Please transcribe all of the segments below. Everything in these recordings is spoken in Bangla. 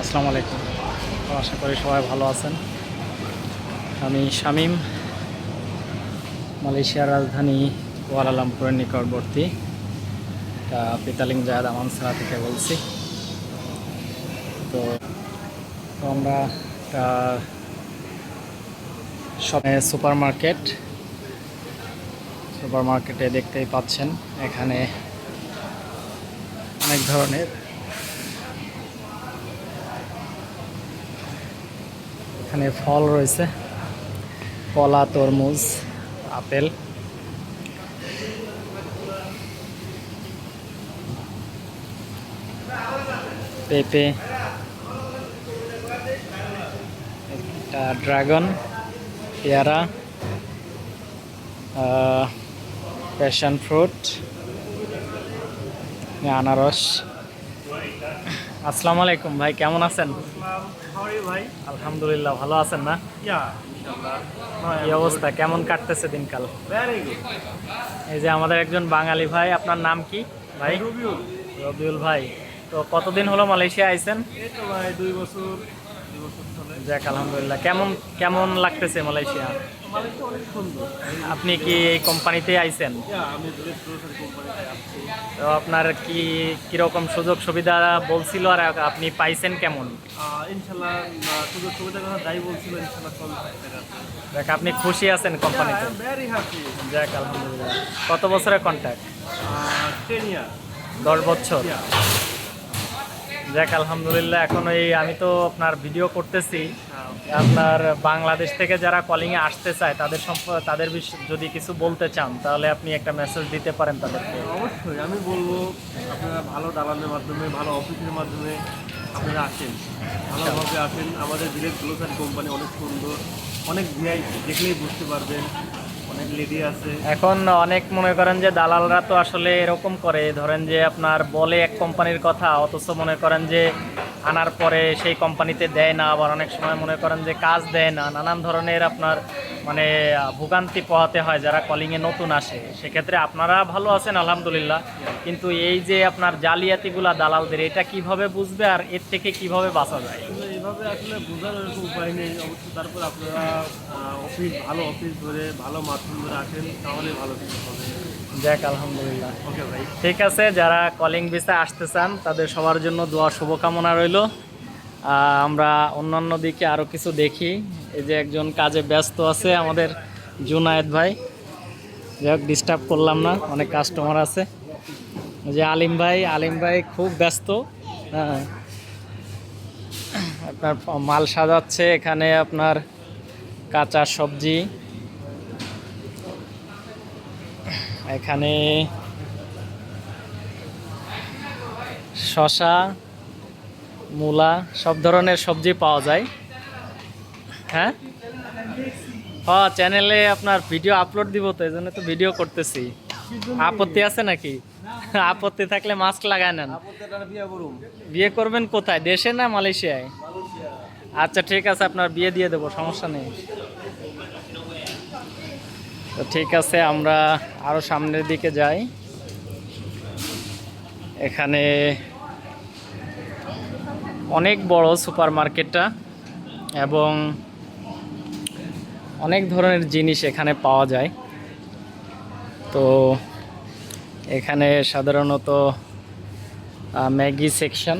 আসসালামু আলাইকুম। আশা করি সবাই ভালো আছেন। আমি শামীম, মালয়েশিয়ার রাজধানী কুয়ালালামপুরের নিকটবর্তী পিতালিং জায়দ আমানসারা থেকে বলছি। তো আমরা একটা সুপার মার্কেট সুপার মার্কেটে দেখতেই পাচ্ছেন, এখানে অনেক ধরনের এখানে ফল রয়েছে। কলা, তরমুজ, আপেল। পেঁপে। একটা ড্রাগন, পেয়ারা প্যাশন ফ্রুট, আনারস। আসসালামু আলাইকুম ভাই, কেমন আছেন? ভাই? আলহামদুলিল্লাহ ভালো আছেন না? কি অবস্থা? কেমন কাটতেছে দিনকাল? এই যে আমাদের একজন বাঙালি ভাই আপনার নাম কি ভাই? রবিউল। রবিউল ভাই। তো কতদিন হলো মালয়েশিয়া আইসেন এই তো ভাই দুই বছর। দুই বছর চলে যাক আলহামদুলিল্লাহ। কেমন কেমন লাগতেছে মালয়েশিয়া? মালিকটা অনেক সুন্দর আপনি কি এই কোম্পানিতে আইছেন? আমি কোম্পানিতে আসছি তো আপনার কি কীরকম সুযোগ সুবিধা বলছিল আর আপনি পাইছেন কেমন? ইনশাল্লাহ সুযোগ সুবিধার কথা যাই বলছিল ইনশাল্লাহ সব দেখ আপনি খুশি আছেন কোম্পানিতে? ভেরি হ্যাপি যাক আলহামদুলিল্লাহ। কত বছরের কন্ট্যাক্ট টেন ইয়ার দশ বছর। যাক, আলহামদুলিল্লাহ, এখন এই আমি তো আপনার ভিডিও করতেছি। আপনার বাংলাদেশ থেকে যারা কলিংয়ে আসতে চায়, তাদের সম্প তাদের যদি কিছু বলতে চান, তাহলে আপনি একটা মেসেজ দিতে পারেন তাদেরকে। অবশ্যই, আমি বলব, আপনারা ভালো দালালের মাধ্যমে, ভালো অফিসের মাধ্যমে আপনারা আসেন। ভালোভাবে আসেন। আমাদের বিলেট গ্লোসারি কোম্পানি অনেক সুন্দর, অনেক ভিআই দেখলেই বুঝতে পারবেন। এখন অনেক মনে করেন যে দালালরা তো আসলে এরকম করে। ধরেন যে আপনার বলে এক কোম্পানির কথা, অথচ মনে করেন যে আনার পরে সেই কোম্পানিতে দেয় না। আবার অনেক সময় মনে করেন যে কাজ দেয় না। নানান ধরনের আপনার মানে ভোগান্তি পোহাতে হয় যারা কলিংয়ে নতুন আসে। সেক্ষেত্রে আপনারা ভালো আছেন, আলহামদুলিল্লাহ। কিন্তু এই যে আপনার জালিয়াতিগুলা দালালদের, এটা কীভাবে বুঝবে আর এর থেকে কীভাবে বাঁচা যায়? এইভাবে আসলে বোঝার এরকম উপায় নেই। অবশ্যই তারপর আপনারা অফিস ভালো অফিস ধরে ভালো মাধ্যম ধরে আসেন তাহলে ভালো কিছু হবে। যাক আলহামদুলিল্লাহ। ওকে ভাই। ঠিক আছে যারা কলিং ভিসা আসতে চান তাদের সবার জন্য দোয়া শুভকামনা রইল। আমরা অন্যান্য দিকে আরও কিছু দেখি। এই যে একজন কাজে ব্যস্ত আছে আমাদের জুনায়েদ ভাই। যাই হোক ডিস্টার্ব করলাম না অনেক কাস্টমার আছে। যে আলিম ভাই আলিম ভাই খুব ব্যস্ত। হ্যাঁ। আপনার মাল সাজাচ্ছে এখানে আপনার কাঁচা সবজি। এখানে শশা মূলা, সব ধরনের সবজি পাওয়া যায়। হ্যাঁ? হ্যাঁ চ্যানেলে আপনার ভিডিও আপলোড দিব তো, এই জন্য তো ভিডিও করতেছি। আপত্তি আছে নাকি? আপত্তি থাকলে মাস্ক লাগায় নেন। বিয়ে করবেন কোথায়? দেশে না মালয়েশিয়ায়? আচ্ছা ঠিক আছে আপনার বিয়ে দিয়ে দেবো সমস্যা নেই। তো ঠিক আছে আমরা আরও সামনের দিকে যাই। এখানে অনেক বড় সুপার মার্কেটটা এবং অনেক ধরনের জিনিস এখানে পাওয়া যায়। তো এখানে সাধারণত ম্যাগি সেকশন,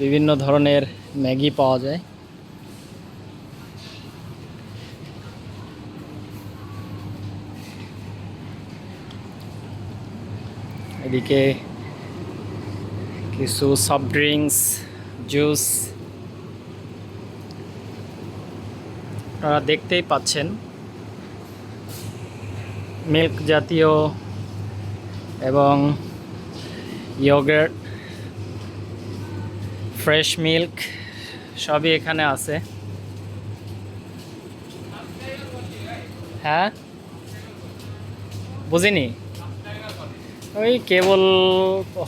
বিভিন্ন ধরনের ম্যাগি পাওয়া যায়। এদিকে কিছু সফট ড্রিঙ্কস জুস আপনারা দেখতেই পাচ্ছেন। মিল্ক জাতীয় এবং ইয়োগার্ট ফ্রেশ মিল্ক সবই এখানে আছে। হ্যাঁ? বুঝিনি? ওই কেবল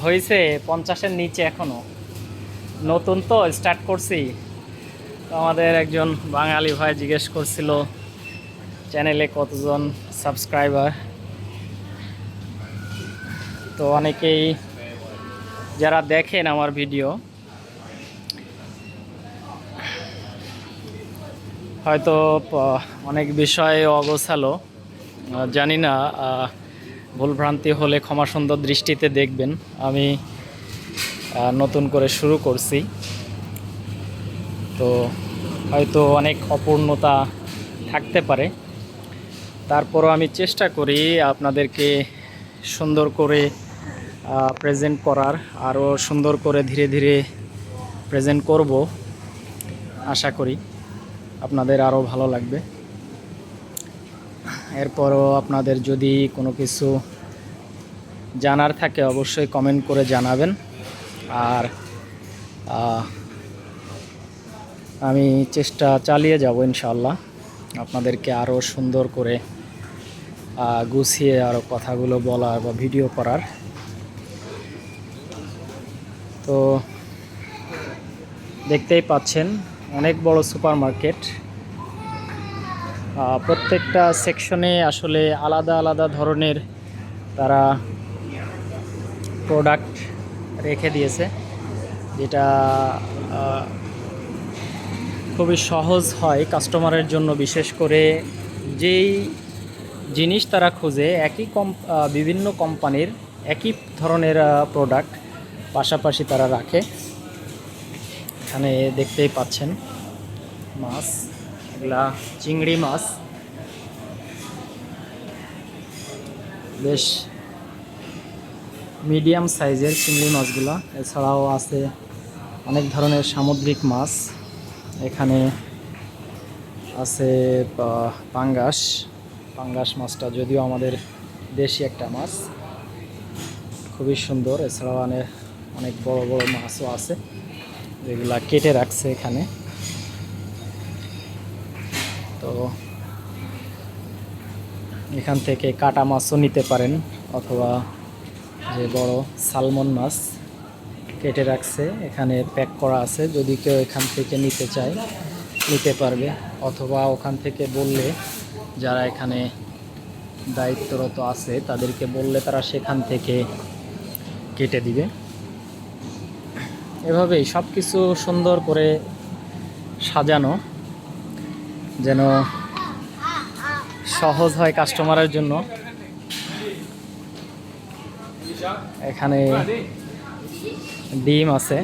হয়েছে পঞ্চাশের নিচে এখনও। নতুন তো স্টার্ট করছি। আমাদের একজন বাঙালি ভাই জিজ্ঞেস করছিল চ্যানেলে কতজন সাবস্ক্রাইবার তো অনেকেই যারা দেখেন আমার ভিডিও, হয়তো অনেক বিষয়ে অগোছালো। জানি না ভুলভ্রান্তি হলে ক্ষমা সুন্দর দৃষ্টিতে দেখবেন। আমি নতুন করে শুরু করছি। তো হয়তো অনেক অপূর্ণতা থাকতে পারে। তারপরও আমি চেষ্টা করি আপনাদেরকে সুন্দর করে প্রেজেন্ট করার, আরও সুন্দর করে ধীরে ধীরে প্রেজেন্ট করব। আশা করি আপনাদের আরও ভালো লাগবে। এরপরও আপনাদের যদি কোনো কিছু জানার থাকে অবশ্যই কমেন্ট করে জানাবেন। আর আমি চেষ্টা চালিয়ে যাব ইনশাল্লাহ আপনাদেরকে আরও সুন্দর করে গুছিয়ে আরও কথাগুলো বলার বা ভিডিও করার। তো দেখতেই পাচ্ছেন, অনেক বড় সুপার মার্কেট প্রত্যেকটা সেকশনে আসলে আলাদা আলাদা ধরনের তারা প্রোডাক্ট রেখে দিয়েছে, যেটা খুবই সহজ হয় কাস্টমারের জন্য, বিশেষ করে যেই জিনিস তারা খুঁজে, একই কম বিভিন্ন কোম্পানির একই ধরনের প্রোডাক্ট পাশাপাশি তারা রাখে। এখানে দেখতেই পাচ্ছেন মাছ, এগুলা চিংড়ি মাছ। বেশ মিডিয়াম সাইজের চিংড়ি মাছগুলা। এছাড়াও আছে অনেক ধরনের সামুদ্রিক মাছ। এখানে আছে পাঙ্গাস। পাঙ্গাস মাছটা যদিও আমাদের দেশি একটা মাছ। খুবই সুন্দর, এছাড়াও অনেক অনেক বড় বড় মাছও আছে, যেগুলা কেটে রাখছে এখানে। তো এখান থেকে কাটা মাছও নিতে পারেন, অথবা যে বড় সালমন মাছ কেটে রাখছে, এখানে প্যাক করা আছে। যদি কেউ এখান থেকে নিতে চায়, নিতে পারবে, অথবা ওখান থেকে বললে যারা এখানে দায়িত্বরত আছে, তাদেরকে বললে তারা সেখান থেকে কেটে দিবে। এভাবেই সব কিছু সুন্দর করে সাজানো, যেন সহজ হয় কাস্টমারের জন্য। এখানে ডিম আছে।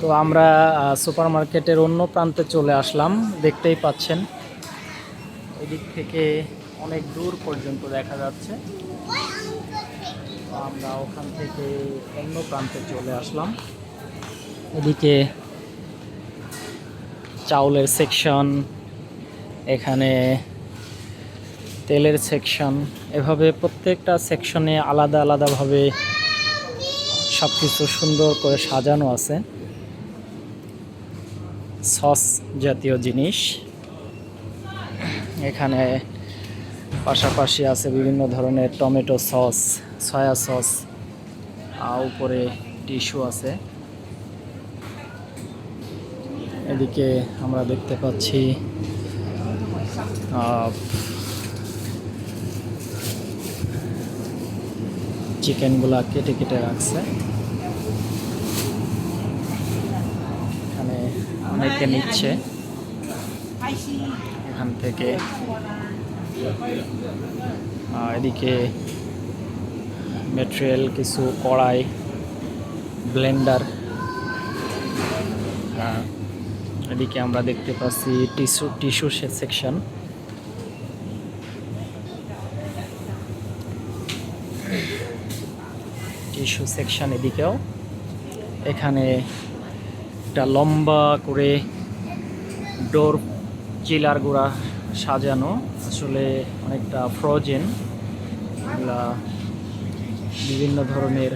তো আমরা সুপার মার্কেটের অন্য প্রান্তে চলে আসলাম, দেখতেই পাচ্ছেন। এদিক থেকে অনেক দূর পর্যন্ত দেখা যাচ্ছে। আমরা ওখান থেকে অন্য প্রান্তে চলে আসলাম। এদিকে চাউলের সেকশন, এখানে তেলের সেকশন, এভাবে প্রত্যেকটা সেকশনে আলাদা আলাদাভাবে সব কিছু সুন্দর করে সাজানো আছে। সস জাতীয় জিনিস। এখানে পাশাপাশি আছে বিভিন্ন ধরনের টমেটো সস, সয়া সস, আর উপরে টিস্যু আছে। এদিকে আমরা দেখতে পাচ্ছি চিকেনগুলা কেটে কেটে রাখছে এখানে অনেকে নিচ্ছে। এখান থেকে। এদিকে মেটেরিয়াল কিছু কড়াই ব্লেন্ডার এদিকে আমরা দেখতে পাচ্ছি tissue tissue section tissue section এদিকেও। এখানে একটা লম্বা করে ডোর চিলার গুঁড়া সাজানো। আসলে অনেকটা ফ্রোজেন। বিভিন্ন ধরনের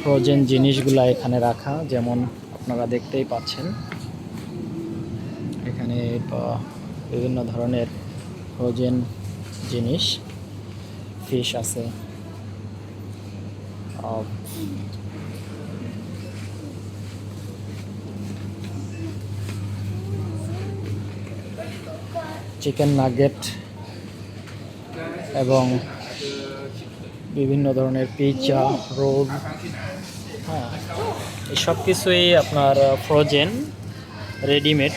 ফ্রোজেন জিনিসগুলা এখানে রাখা, যেমন আপনারা দেখতেই পাচ্ছেন। এখানে বিভিন্ন ধরনের ফ্রোজেন জিনিস, ফিশ আছে। চিকেন নাগেট এবং বিভিন্ন ধরনের পিৎজা রোল হ্যাঁ এসব কিছুই আপনার ফ্রোজেন রেডিমেড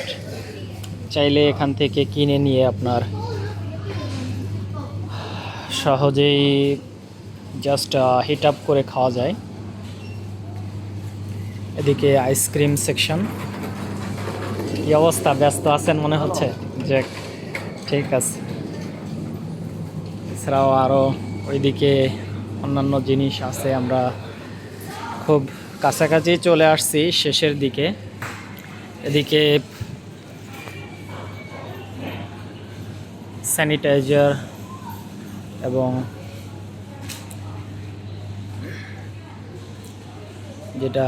চাইলে এখান থেকে কিনে নিয়ে আপনার সহজেই জাস্ট হিট আপ করে খাওয়া যায়। এদিকে আইসক্রিম সেকশন কি অবস্থা? ব্যস্ত আছেন মনে হচ্ছে? যে ঠিক আছে। এছাড়াও আরও ওইদিকে অন্যান্য জিনিস আছে, আমরা খুব কাছাকাছি চলে আসছি শেষের দিকে। এদিকে স্যানিটাইজার এবং যেটা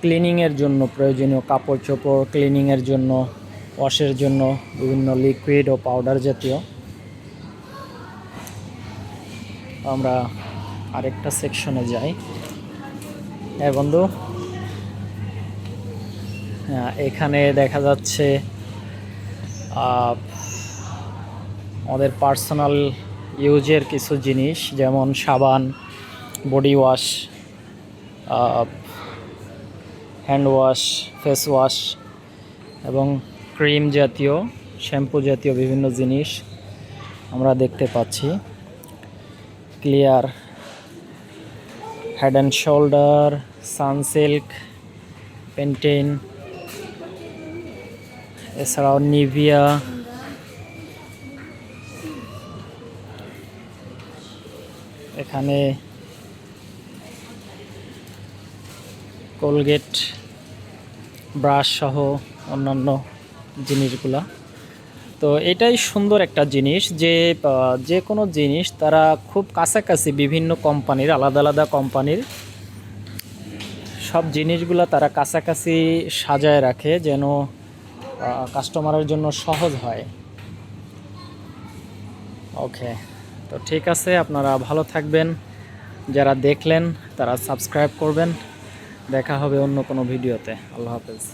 ক্লিনিংয়ের জন্য প্রয়োজনীয় কাপড় চোপড় ক্লিনিংয়ের জন্য ওয়াশের জন্য বিভিন্ন লিকুইড ও পাউডার জাতীয়। আমরা আরেকটা সেকশনে যাই। হ্যাঁ বন্ধু। হ্যাঁ এখানে দেখা যাচ্ছে আমাদের পার্সোনাল ইউজের কিছু জিনিস, যেমন সাবান body wash hand wash face wash এবং ক্রিম জাতীয়, শ্যাম্পু জাতীয় বিভিন্ন জিনিস আমরা দেখতে পাচ্ছি। Clear Head and Shoulder Sunsilk Pantene এছাড়াও নিভিয়া এখানে কোলগেট ব্রাশ সহ অন্যান্য জিনিসগুলা। তো এটাই সুন্দর একটা জিনিস যে যে কোনো জিনিস তারা খুব কাছাকাছি বিভিন্ন কোম্পানির, আলাদা আলাদা কোম্পানির সব জিনিসগুলা তারা কাছাকাছি সাজায় রাখে যেন কাস্টমারের জন্য সহজ হয়। ওকে তো ঠিক আছে, আপনারা ভালো থাকবেন। যারা দেখলেন তারা সাবস্ক্রাইব করবেন। দেখা হবে অন্য কোনো ভিডিওতে। আল্লাহ হাফেজ।